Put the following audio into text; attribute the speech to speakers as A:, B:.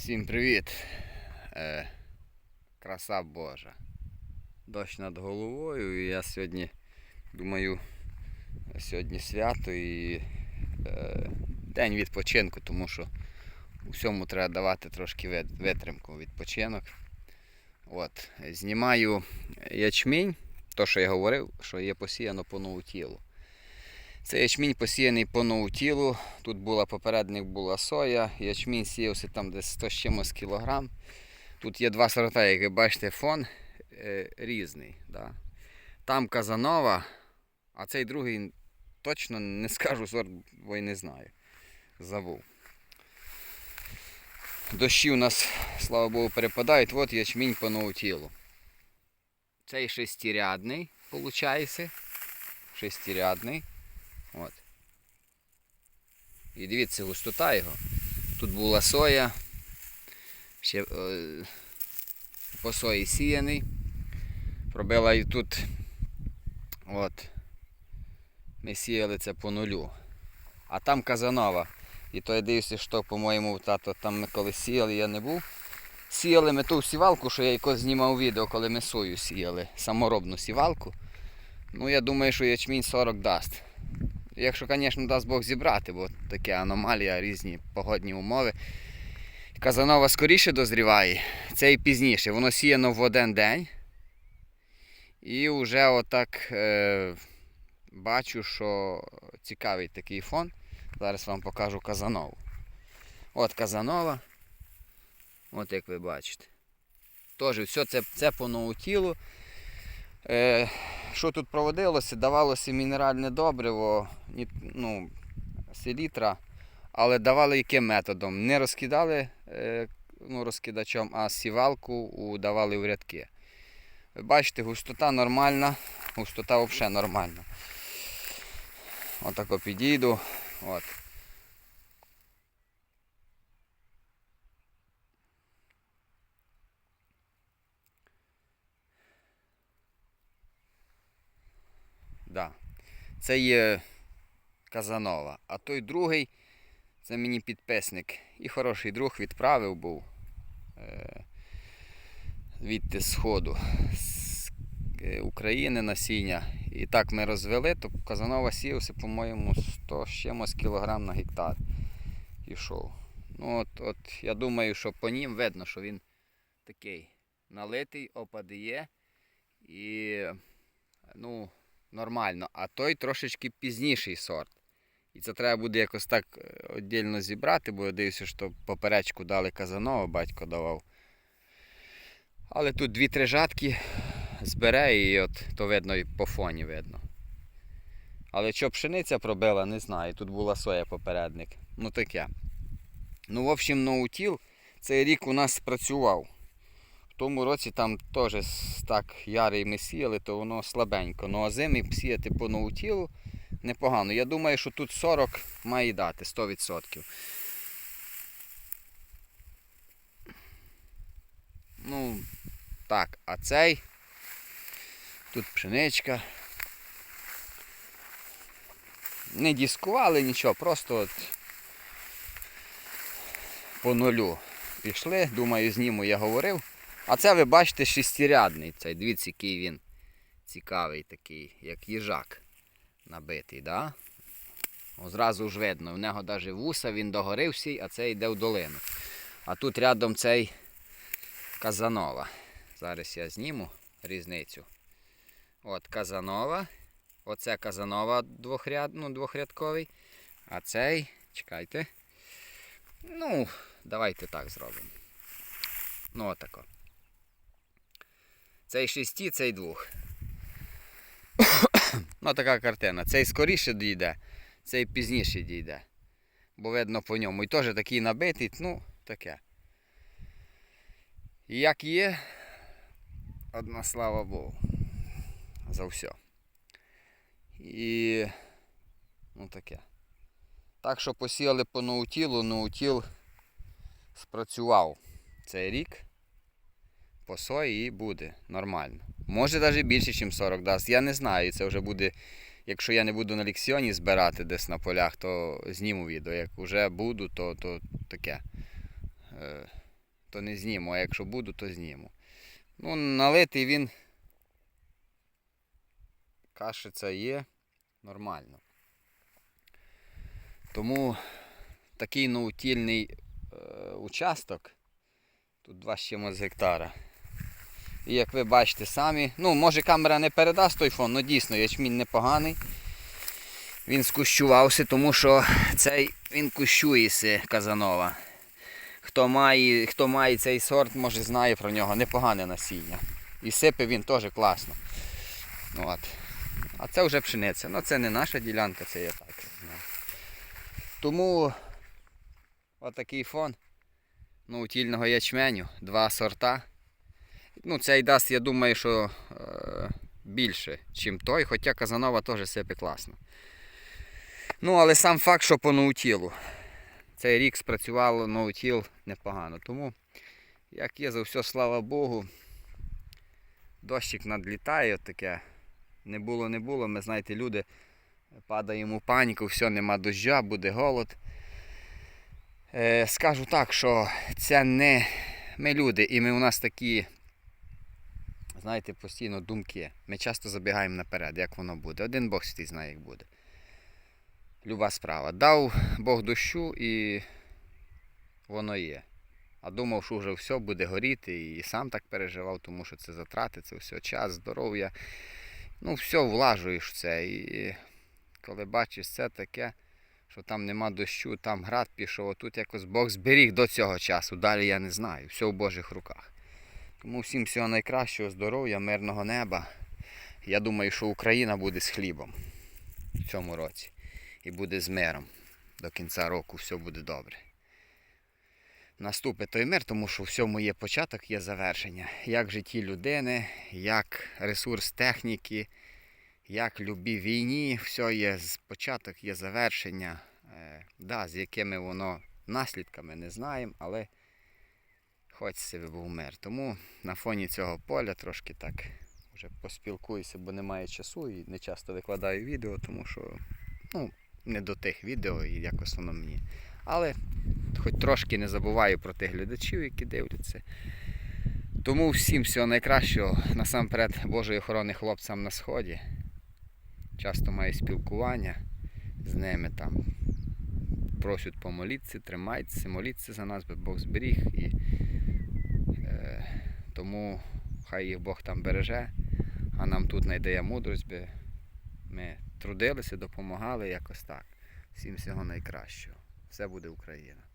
A: Всім привіт! Е, краса Божа. Дощ над головою і я сьогодні думаю, сьогодні свято і е, день відпочинку, тому що усьому треба давати трошки витримку відпочинок. От, знімаю ячмінь, то що я говорив, що є посіяно по новотілу. Це ячмінь посіяний по новотілу. Тут була попередник була соя, ячмінь сіявся там десь 100 з чимось кілограм. Тут є два сорта, як ви бачите, фон е, різний. Да. Там Казанова, а цей другий точно не скажу сорт, бо й не знаю. Забув. Дощі у нас, слава Богу, перепадають. От ячмінь по новотілу. Цей шестирядний, виходить. Шестирядний. От. І дивіться густота його. Тут була соя. Ще е, по сої сіяний. Пробила і тут. От. Ми сіяли це по нулю. А там Казанова. І то я дивлюся, що, по-моєму, тато там ми коли сіяли, я не був. Сіяли ми ту сівалку, що я якось знімав відео, коли ми сою сіяли. Саморобну сівалку. Ну, я думаю, що ячмінь 40 дасть. Якщо, звісно, дасть Бог зібрати, бо таке аномалія, різні погодні умови. Казанова скоріше дозріває, це і пізніше. Воно сіяно в один день. І вже отак е, бачу, що цікавий такий фон. Зараз вам покажу Казанову. От Казанова. От як ви бачите. Теж все це, це по ноутілу. Е, що тут проводилося? Давалося мінеральне добриво, ну, селітра, але давали яким методом? Не розкидали е, ну, розкидачом, а сівалку давали в рядки. Ви бачите, густота нормальна, густота взагалі нормальна. Отако підійду. От. Да. Це є Казанова. А той другий, це мені підписник. І хороший друг відправив був е, від сходу з е, України насіння. І так ми розвели, то Казанова сіявся, по-моєму, 100 з чимось кілограм на гектар. Ішов. Ну от, от я думаю, що по нім видно, що він такий налитий, опади є. І ну, нормально, а той трошечки пізніший сорт. І це треба буде якось так е, віддільно зібрати, бо я дивлюся, що поперечку дали Казанова, батько давав. Але тут дві-три жатки збере і от то видно і по фоні видно. Але що пшениця пробила, не знаю. Тут була соя попередник. Ну таке. Ну, в общем, ноутіл цей рік у нас спрацював. Тому році там теж так ярий ми сіяли, то воно слабенько. Ну а зимі сіяти по ноутілу непогано. Я думаю, що тут 40 має дати 100%. Ну, так, а цей. Тут пшеничка. Не дискували нічого, просто от по нулю пішли. Думаю, зніму я говорив. А це ви бачите шестирядний цей. Дивіться, який він цікавий такий, як їжак набитий. Да? О, Зразу ж видно, в нього навіть вуса, він догори всій, а це йде в долину. А тут рядом цей Казанова. Зараз я зніму різницю. От Казанова. Оце Казанова двохряд, ну, двохрядковий. А цей, чекайте. Ну, давайте так зробимо. Ну, отако. Цей шесті, цей двох. ну, така картина. Цей скоріше дійде, цей пізніше дійде. Бо видно по ньому. І теж такий набитий, ну, таке. І як є, одна слава Богу. За все. І ну таке. Так що посіяли по ноутілу, ноутіл спрацював цей рік. По сої і буде нормально. Може навіть більше, ніж 40 дасть. Я не знаю. Це вже буде, якщо я не буду на ліксіоні збирати десь на полях, то зніму відео. Як вже буду, то, то таке. Е, то не зніму, а якщо буду, то зніму. Ну, налитий він. Кашиця є нормально. Тому такий наутільний е, участок. Тут 2 з гектара. І як ви бачите самі, ну може камера не передасть той фон, але дійсно ячмінь непоганий. Він скущувався, тому що цей він кущується Казанова. Хто має, хто має цей сорт, може знає про нього. Непогане насіння. І сипе він теж класно. От. А це вже пшениця. Ну це не наша ділянка, це я так. знаю. Тому отакий фон наутільного ячменю, два сорта. Ну, цей дасть, я думаю, що е, більше, ніж той, хоча Казанова теж сипе класно. Ну, але сам факт, що по наутілу. Цей рік спрацювало наутіл непогано. Тому, як є за все, слава Богу, дощик надлітає таке. Не було, не було. Ми знаєте, люди падаємо в паніку, все, нема доща, буде голод. Е, скажу так, що це не ми люди, і ми у нас такі, знаєте, постійно думки. Ми часто забігаємо наперед, як воно буде. Один Бог свій знає, як буде. Люба справа. Дав Бог дощу і воно є. А думав, що вже все буде горіти, і сам так переживав, тому що це затрати, це все час, здоров'я. Ну, все влажуєш це. І коли бачиш це таке, що там нема дощу, там град пішов, а тут якось Бог зберіг до цього часу. Далі я не знаю. Все в Божих руках. Тому всім всього найкращого, здоров'я, мирного неба. Я думаю, що Україна буде з хлібом в цьому році. І буде з миром. До кінця року все буде добре. Наступить той мир, тому що в всьому є початок, є завершення. Як в житті людини, як ресурс техніки, як в любій війні, все є з- початок, є завершення. Е, да, з якими воно наслідками не знаємо, але хочеться би був мир. Тому на фоні цього поля трошки так вже поспілкуюся, бо немає часу і не часто викладаю відео, тому що ну, не до тих відео і якось воно мені. Але хоч трошки не забуваю про тих глядачів, які дивляться. Тому всім всього найкращого, насамперед Божої охорони хлопцям на сході. Часто маю спілкування з ними там. Просять помолитися, тримайтеся, моліться за нас, би Бог зберіг. І, тому хай їх Бог там береже, а нам тут знайде мудрость, би ми трудилися, допомагали якось так. Всім всього найкращого. Все буде Україна.